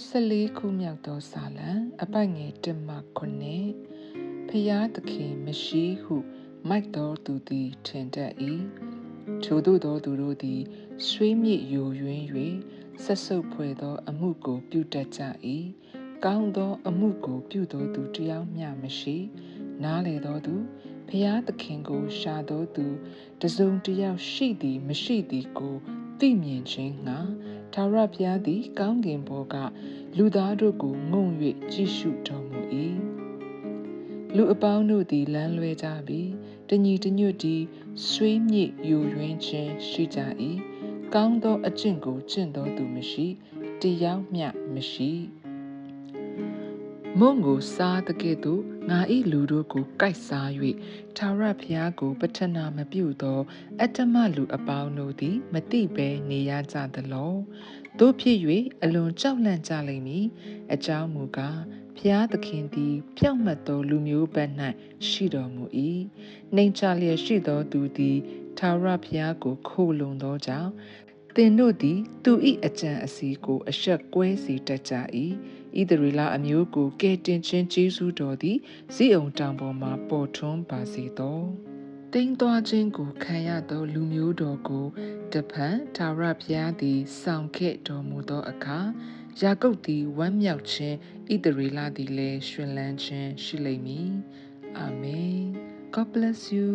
14ခုမြောက်သောစာလံအပိုက်ငယ်1မှ9ဖျားသခင်မရှိဟုမိုက်တော်သူသည်ထင်တတ်၏ထိုသို့သောသူတို့သည်ဆွေးမြေ့ယိုယွင်း၍ဆက်ဆုပ်ဖွယ်သောအမှုကိုပြုတတ်ကြ၏ကောင်းသောအမှုကိုပြုသောသူတယောက်မျှမရှိနားလေသောသူဖျားသခင်ကိုရှာသောသူတစုံတယောက်ရှိသည်မရှိသည်ကိုသိမြင်ခြင်းငှာ ထာဝရဘုရားသည် ကောင်းကင်ဘောကလူသားတို့ကိုငုံ၍ကြည့်ရှုတော်မူ၏လူအပေါင်းတို့သည်လမ်းလွဲကြပြီးတညီတညွတ်သည်ဆွေးမြေ့ယူရင်းခြင်းရှိကြ၏ကောင်းသောအကျင့်ကိုကျင့်တော်သူမရှိတရားမျှမရှိမုံကိုစားတကဲ့သို့ ငါဤလူတို့ကိုကြိုက်စား၍ထာဝရဘုရားကို ပထနာမပြုသောအတ္တမလူအပေါင်းတို့သည် မတိဘဲနေရကြသလောတို့ဖြစ်၍အလွန်ကြောက်လန့်ကြလိမ့်မည်အကြောင်းမူကားဖျားသခင်သည်ဖြောင့်မတ်သောလူမျိုးဘက်၌ရှိတော်မူ၏နှိမ်ချလျက်ရှိသောသူသည်ထာဝရဘုရားကို ခိုလုံသောကြောင့်သင်တို့သည် သူ၏အကြံအစီကို အဆက်ကွဲစေတတ်ကြ၏ ဣသရေလအမျိုးကိုကယ်တင်ခြင်းကျေးဇူးတော်သည်ဇိအောင်တောင်ပေါ်မှာပေါ်ထွန်းပါစေသောတိမ်သွားခြင်းကိုခံရသော လူမျိုးတော်ကိုတဖန်သာရဘုရားသည်ဆောင်ခဲ့တော်မူသောအခါယာကုပ်သည်ဝမ်းမြောက်ခြင်းဣသရေလသည်လည်းရှင်လန်းခြင်းရှိလိမ့်မည်အာမင် God bless you